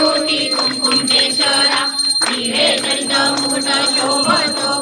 ओटी कुंकुम केशरा हिरे दंड मुकुट शोभतो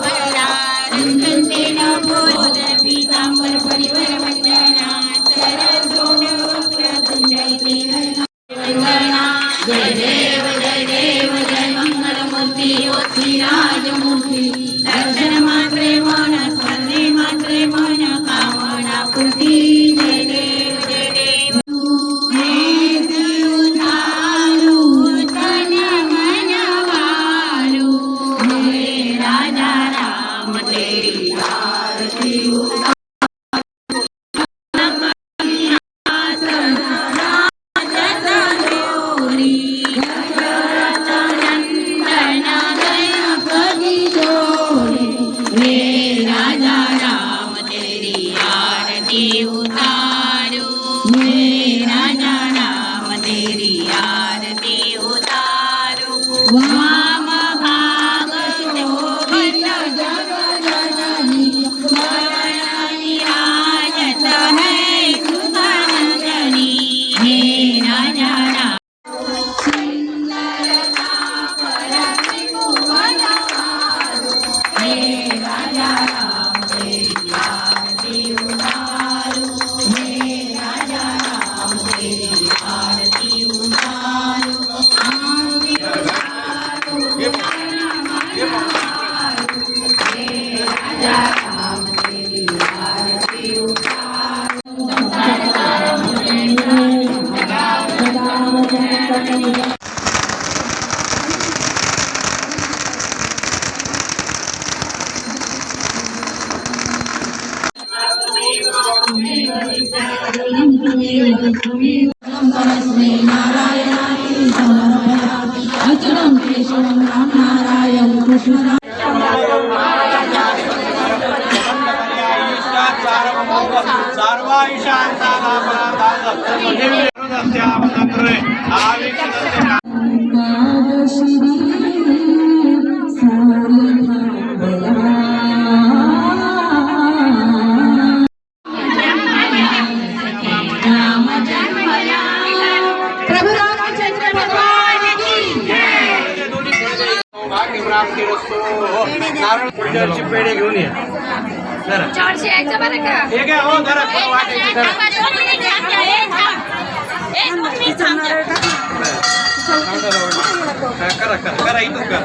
सर्वायुषांता हो. नारळ पुढच्या पेढे घेऊन ये. चारशे यायचं बरं का? हे काय हो जरा कोण वाटायची जरा हा, करा करा करा इथून करा.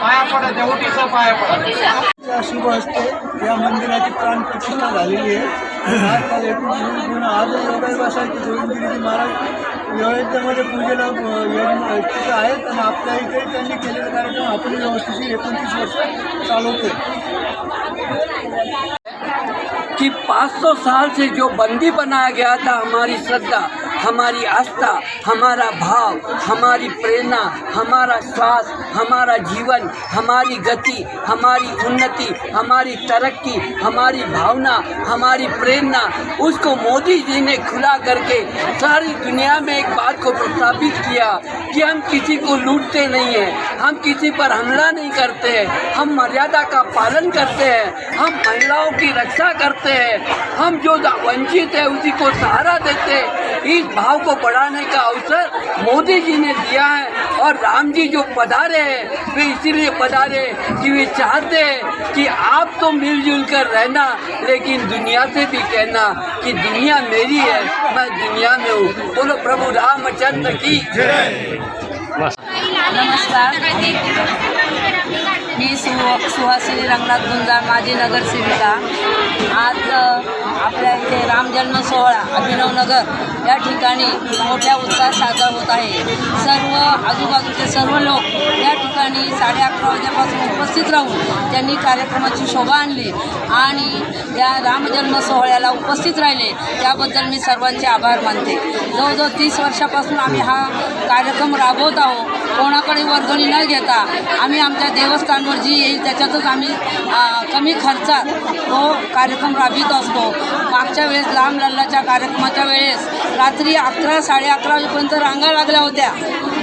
पाया पडा त्या ओटीचा पाया पडा शुभ असते. या मंदिराची प्राणप्रतिष्ठा झालेली आहे. आज एकोणीस जून आज योगाई बसायची गोविंदगिरी महाराज अयोध्येमध्ये पूजेला अ, तिथं आहेत आणि आपल्या इथे त्यांनी केलेला कार्यक्रम आपण व्यवस्थेशी एकोणतीस वर्ष चालवतोय कि 500 साल से जो बंदी बनाया गया था हमारी श्रद्धा हमारी आस्था, हमारा भाव, हमारी प्रेरणा, हमारा श्वास, हमारा जीवन, हमारी गति, हमारी उन्नति, हमारी तरक्की, हमारी भावना, हमारी प्रेरणा, उसको मोदी जी ने खुला करके सारी दुनिया में एक बात को प्रस्तावित किया कि हम किसी को लूटते नहीं हैं, हम किसी पर हमला नहीं करते हैं, हम मर्यादा का पालन करते हैं, हम महिलाओं की रक्षा करते हैं, हम जो वंचित है उसी को सहारा देते हैं। इस भाव को बढ़ाने का अवसर मोदी जी ने दिया है और राम जी जो पधारे हैं, वे इसीलिए पधारे कि वे चाहते हैं कि आप तो मिलजुल कर रहना, लेकिन दुनिया से भी कहना कि दुनिया मेरी है, मैं दुनिया में हूँ। बोलो प्रभु रामचंद्र की नमस्कार. मी सु सुहासिनी रंगनाथ गुंजाळ माजी नगरसेविका. आज आपल्या इथे रामजन्म सोहळा अभिनवनगर या ठिकाणी मोठ्या उत्साहात साजरा होत आहे. सर्व आजूबाजूचे सर्व लोक या ठिकाणी साडे अकरा वाजेपासून उपस्थित राहून त्यांनी कार्यक्रमाची शोभा आणली आणि या रामजन्म सोहळ्याला उपस्थित राहिले. त्याबद्दल मी सर्वांचे आभार मानते. जवळजवळ तीस वर्षापासून आम्ही हा कार्यक्रम राबवत आहोत. कोणाकडे वर्गणी न घेता आम्ही आमच्या देवस्थानवर जी येईल त्याच्यातच आम्ही कमी खर्चात तो कार्यक्रम राबवित असतो. मागच्या वेळेस लांब लल्लाच्या कार्यक्रमाच्या वेळेस रात्री अकरा साडे अकरा वाजेपर्यंत रांगा लागल्या होत्या.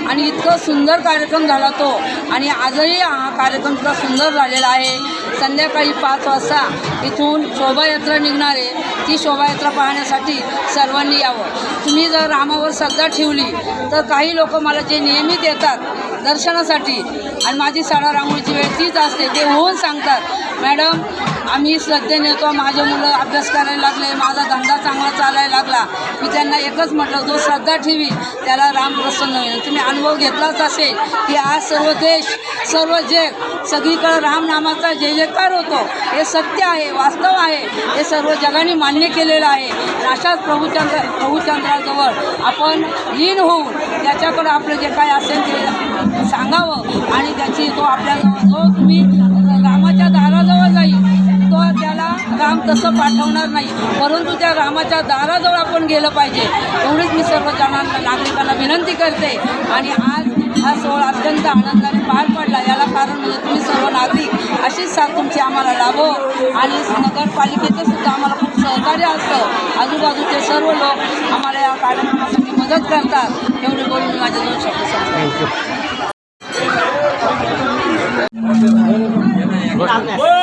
आणि इतकं सुंदर कार्यक्रम झाला तो. आणि आजही हा कार्यक्रम इतका सुंदर झालेला आहे. संध्याकाळी पाच वाजता इथून शोभायात्रा निघणार आहे. ती शोभायात्रा पाहण्यासाठी सर्वांनी यावं. तुम्ही जर रामावर श्रद्धा ठेवली तर काही लोक मला जे नियमित येतात दर्शनासाठी आणि माझी साडा रांगोळीची वेळ तीच असते ते होऊन सांगतात मॅडम आम्ही श्रद्धेने येतो माझे मुलं अभ्यास करायला लागले माझा धंदा चांगला चालायला लागला. मी त्यांना एकच म्हटलं जो श्रद्धा ठेवी त्याला राम प्रसन्न होईल. अनुभव घेतलाच असेल की आज सर्व देश सर्व जग सगळीकडं रामनामाचा जय जयकार होतो. हे सत्य आहे वास्तव आहे. हे सर्व जगाने मान्य केलेलं आहे. अशाच प्रभूचंद्र प्रभूचंद्राजवळ आपण लीन होऊन त्याच्याकडं आपलं जे काय असेल ते सांगावं आणि त्याची तो आपल्याला जो तुम्ही तसं पाठवणार नाही. परंतु त्या रामाच्या दाराजवळ आपण गेलं पाहिजे. एवढीच मी सर्व जणांना नागरिकांना विनंती करते. आणि आज हा सोहळा अत्यंत आनंदाने पार पडला. याला कारण म्हणजे तुम्ही सर्व नागरिक अशीच साथ तुमची आम्हाला लाभो. आणि नगरपालिकेचं सुद्धा आम्हाला खूप सहकार्य असतं. आजूबाजूचे सर्व लोक आम्हाला या कार्यक्रमासाठी मदत करतात. एवढे बोलून मी माझे दोन शब्द सांगतो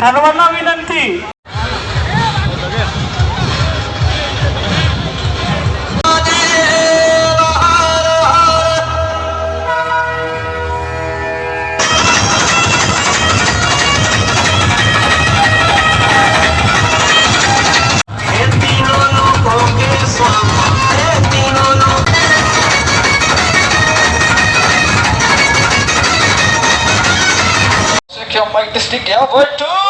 सर्वांना विनंती Mike the stick, yeah, boy, two!